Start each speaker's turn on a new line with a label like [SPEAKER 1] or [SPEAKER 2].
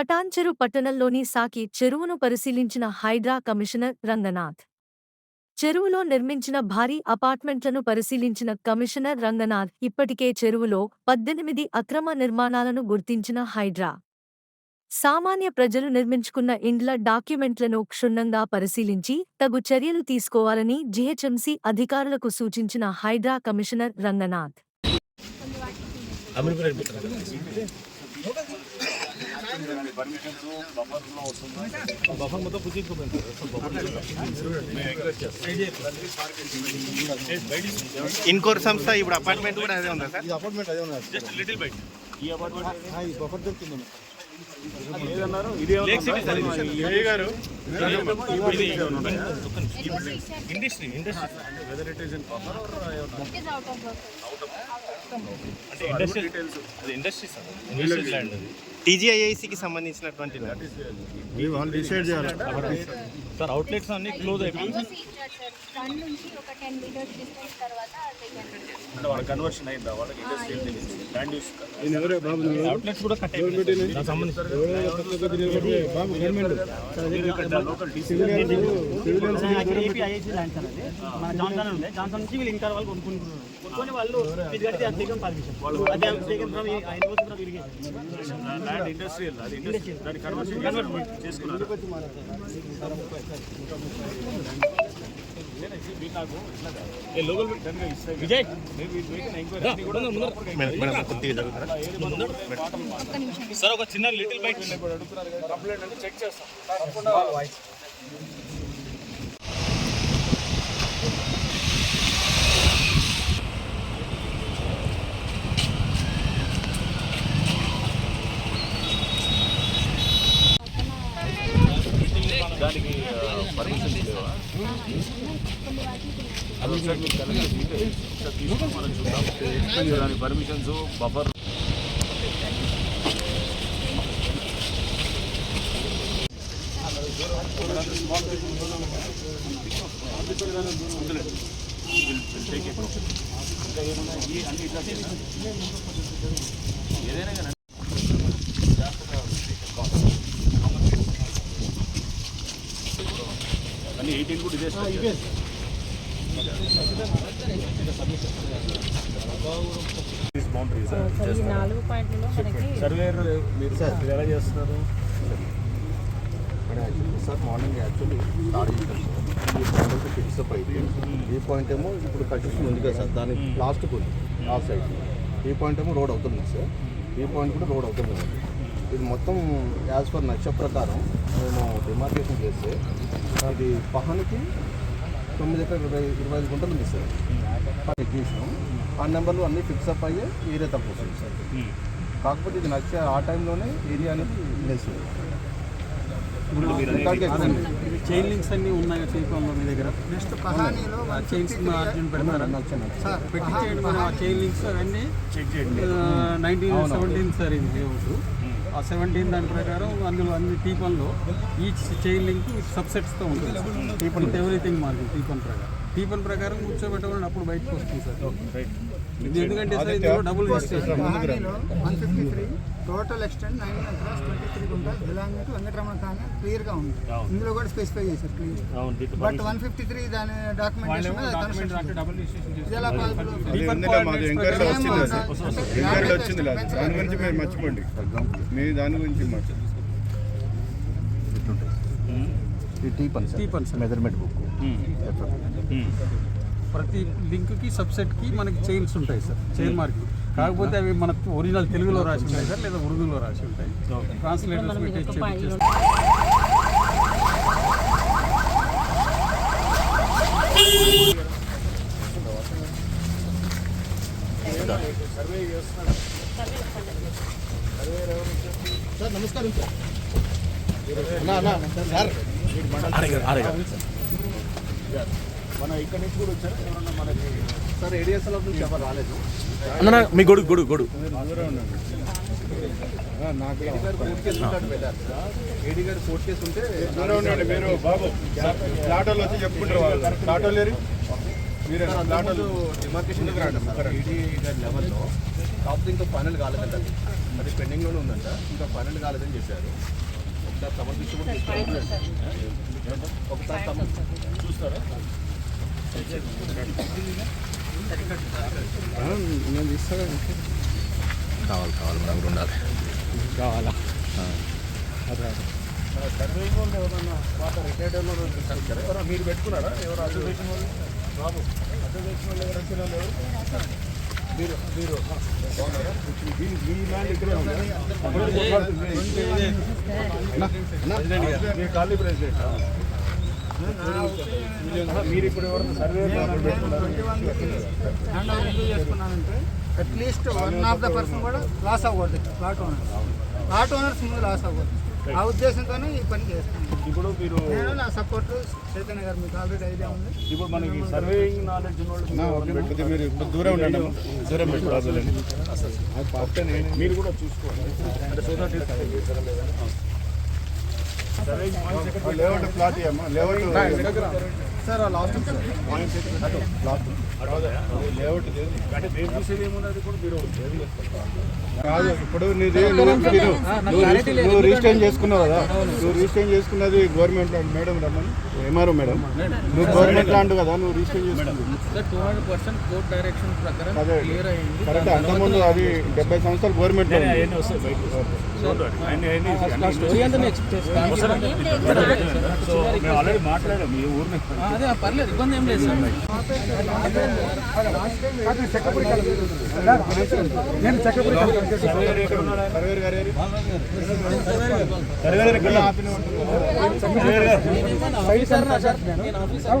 [SPEAKER 1] పటాన్చెరు పట్టణంలోని సాకి చెరువును పరిశీలించిన హైడ్రా కమిషనర్ రంగనాథ్. చెరువులో నిర్మించిన భారీ అపార్ట్మెంట్లను పరిశీలించిన కమిషనర్ రంగనాథ్ ఇప్పటికే చెరువులో పద్దెనిమిది అక్రమ నిర్మాణాలను గుర్తించిన హైడ్రా. సామాన్య ప్రజలు నిర్మించుకున్న ఇండ్ల డాక్యుమెంట్లను క్షుణ్ణంగా పరిశీలించి తగు చర్యలు తీసుకోవాలని జీహెచ్ఎంసీ అధికారులకు సూచించిన హైడ్రా కమిషనర్ రంగనాథ్.
[SPEAKER 2] బఫర్ మొత్తం కుదించుకోపోయింది
[SPEAKER 3] ఇన్కోర్ సంస్థ ఇప్పుడు అపార్ట్మెంట్ కూడా అదే ఉందా సార్?
[SPEAKER 4] అపార్ట్మెంట్ అదే ఉన్నది
[SPEAKER 2] జస్ట్ లిటిల్ బైట్ ఈ అపార్ట్మెంట్
[SPEAKER 4] ఈ బఫర్ దొరికింది
[SPEAKER 2] లేక్ సిటీ సార్ ఇది గారు? ఇది industry industry whether it is in buffer అంటే ఇండస్ట్రీ అది ఇండస్ట్రీ సార్. ఇండస్ట్రీ ల్యాండ్ అది.
[SPEAKER 3] టీజీఐఐసికి సంబంధించినటువంటి
[SPEAKER 2] సార్ అవుట్లెట్స్ అన్ని క్లోజ్ అయిపోయి
[SPEAKER 5] ఫ్రంట్ నుంచి ఒక టెన్ మీటర్స్ డిస్టెన్స్ తర్వాత దగ్గర
[SPEAKER 2] అంటే వాళ్ళ కన్వర్షన్ అయిందా వాళ్ళకి ఇండస్ట్రీ ల్యాండ్ యూస్
[SPEAKER 4] నేను ఎవరే బాబు నువ్వు
[SPEAKER 2] అవుట్లెట్స్ కూడా కట్ అయిపోయింది దానికి సంబంధించి
[SPEAKER 4] ఎవరో పక్కకు తిరిగి బాబు government
[SPEAKER 2] local TC
[SPEAKER 4] civilians
[SPEAKER 6] AP IIC land sir అది. మన జాన్సన్ ఉండే. జాన్సన్ నుంచి వీళ్ళు ఇంకా వాళ్ళు కొనుక్కుంటున్నారు. కొనుక్కొని వాళ్ళు ఇది కడితే అది సేకం పర్మిషన్ అది సేకం ఫ్రమ్ ఐదు రోజుల తర్వాత ఇరిగేషన్
[SPEAKER 2] ల్యాండ్ ఇండస్ట్రియల్ అది ఇండస్ట్రీ దాని కన్వర్షన్ చేసుకున్నారు? ఏ లోకల్ డన్గా ఇస్తాయి విజయ్. సార్ ఒక చిన్న లిటిల్ బైక్ కంప్లైంట్ అంటే చెక్ చేస్తాం దానికి పర్మిషన్ లేవా అది ఒకసారి మీకు కలెక్టర్ డీటెయిల్స్ ఒకసారి తీసుకొని మనం చూద్దాం దాని పర్మిషన్స్ బఫర్ ఇంకా ఏమన్నా ఈ అన్ని ఇట్లా ఏదైనా కానీ అన్ని ఎయిటీన్ కూడా ఇదే మీరు ఎలా చేస్తున్నారు?
[SPEAKER 4] సార్ మార్నింగ్ యాక్చువల్లీ స్టార్ట్ చేశాం సార్ ఈ పాయింట్ ఫిక్స్ అప్ అయిపోయింది ఈ పాయింట్ ఏమో ఇప్పుడు కన్స్ట్రక్షన్ ఉంది కదా సార్ దాని లాస్ట్కి ఉంది ఆ సైడ్ ఈ పాయింట్ ఏమో రోడ్ అవుతుంది సార్ ఈ పాయింట్ కూడా రోడ్ అవుతుంది. సార్ ఇది మొత్తం యాజ్ పర్ నక్ష ప్రకారం మేము డిమార్కేషన్ చేస్తే అది పహానికి తొమ్మిది ఎకర ఇరవై ఇరవై ఐదు గుంటలు ఉంది సార్. చెక్ చేసినాం ఆ నెంబర్లు అన్నీ ఫిక్స్ అప్ అయ్యే ఏరియా తక్కువ వస్తుంది సార్. కాకపోతే ఇది నచ్చే ఆ టైంలోనే ఏరియా అనేది ఉంది.
[SPEAKER 6] చైన్ లింక్స్ అన్ని ఉన్నాయి టీపంలో మీ దగ్గర? నెక్స్ట్ పహానీలో చైన్స్ అర్జున్ పెడతారా? సార్ పెట్టించేయండి మనం ఆ చైన్ లింక్స్ అవన్నీ చెక్ చేయండి. నైన్టీన్ సెవెంటీన్ సార్ ఇది లేఅవుట్ ఆ సెవెంటీన్ దాని ప్రకారం అందులో అన్ని టీపన్లో ఈచ్ చైన్ లింక్ సబ్సెట్స్తో ఉంటుంది. టీపన్ ఎవ్రీథింగ్ మార్కెట్ టీపన్ ప్రకారం. టీపన్ ప్రకారం కూర్చోబెట్టమని అప్పుడు బయటకు వస్తుంది సార్. ఇది ఎందుకంటే సార్ ఇందులో double
[SPEAKER 7] one fifty three total extend nine cross twenty three గుంటలు బిలాంగ్ టు వెంకటరమణ కాలనీ క్లియర్గా ఉంది. ఇందులో కూడా స్పెసిఫై చేశారు clear but one fifty three దాని
[SPEAKER 4] గురించి మీరు మర్చిపోండి. మీ దాని గురించి మర్చిపోండి. ఈ టీపన్
[SPEAKER 6] టీపన్ సార్
[SPEAKER 4] మెజర్మెంట్ బుక్
[SPEAKER 6] ప్రతి లింక్కి సబ్సెట్కి మనకి చైన్స్ ఉంటాయి సార్. చైన్ మార్క్ కాకపోతే అవి మన ఒరిజినల్ తెలుగులో రాసి ఉంటాయి సార్ లేదా ఉర్దూలో రాసి ఉంటాయి. ట్రాన్స్లేటర్స్ పెట్టి.
[SPEAKER 4] సార్ నమస్కారం సార్. నా, నా, సార్.
[SPEAKER 2] మన ఇక్కడ నుంచి కూడా వచ్చారా? ఎవరన్నా మనకి
[SPEAKER 4] సార్ ఏడిఎస్ఎల్ నుంచి ఎవరు రాలేదు.
[SPEAKER 3] మీ గొడుగు గొడుగు గొడుగు.
[SPEAKER 4] అందరూ ఉండండి.
[SPEAKER 2] మీరు బాబు ఆటోలో వచ్చి చెప్పుకుంటారు వాళ్ళు. ఆటో లేరు?
[SPEAKER 8] అంతకుముందు డిమార్కేషన్ ఈడీ గారి లెవెల్లో కాకపోతే ఇంకా ఫైనల్ కాలేదంట అది. అది పెండింగ్లోనే ఉందంట. ఇంకా ఫైనల్ కాలేదని చెప్పారు. ఒకసారి ఒకసారి సమర్ చూస్తారా
[SPEAKER 9] కావాలి కావాలి మనకు ఉండాలి.
[SPEAKER 8] సర్వే వాళ్ళు ఎవరన్నా పాత రిటైర్డ్ వాళ్ళు ఉంటారు ఎవరో మీరు పెట్టుకున్నారా? ఎవరు అసోసియేషన్ వాళ్ళు? బాబు అసోసియేషన్ వాళ్ళు ఎవరు వచ్చిన వాళ్ళు ఎవరు మీరు మీరు మీ ల్యాండ్ ఇక్కడే మీ ఖాళీ ప్రెసిడెంట్ మీరు ఇప్పుడు ఎవరైనా సర్వే
[SPEAKER 7] హ్యాండ్ ఓవర్ ఎందుకు చేసుకున్నానంటే at least one of the person కూడా లాస్ అవ్వకూడదు ప్లాట్ ఓనర్ ప్లాట్ ఓనర్స్ ముందు లాస్ అవ్వకూడదు ఆ ఉద్దేశంతోనే ఈ పని చేస్తున్నాను
[SPEAKER 2] ఇప్పుడు మీరు
[SPEAKER 7] నేను నా సపోర్ట్ చైతన్య గారు మీకు ఆల్రెడీ ఐడియా ఉంది.
[SPEAKER 2] ఇప్పుడు మనకి సర్వేయింగ్ నాలెడ్జ్ ఉన్న
[SPEAKER 8] మీరు దూరం ఉండండి దూరం
[SPEAKER 2] మీరు కూడా చూసుకోండి. అంటే సొసైటీ
[SPEAKER 8] లేఅవుట్ ప్లాట్ ఇవ్వమ్మా లేఅవుట్ సార్ లాస్ట్ కాదు ఇప్పుడు నీది నువ్వు రిజిస్టర్ చేసుకున్నావు కదా నువ్వు రిజిస్టర్ చేసుకున్నది గవర్నమెంట్ మేడం రమ్మని ఎంఆర్ఓ మేడం నువ్వు గవర్నమెంట్ ల్యాండ్ కదా నువ్వు రిజిస్టర్ చేసుకున్నావు కరెక్ట్ అంతకుముందు అది డెబ్బై సంవత్సరాలు గవర్నమెంట్.
[SPEAKER 2] సో మేము ఆల్రెడీ మాట్లాడాము ఈ ఊరిని
[SPEAKER 6] అదే పర్లేదు ఇబ్బంది ఏం లేదు సార్.
[SPEAKER 2] సర్వేయర్ ఎక్కడ
[SPEAKER 6] సార్ నేను ఆఫీసర్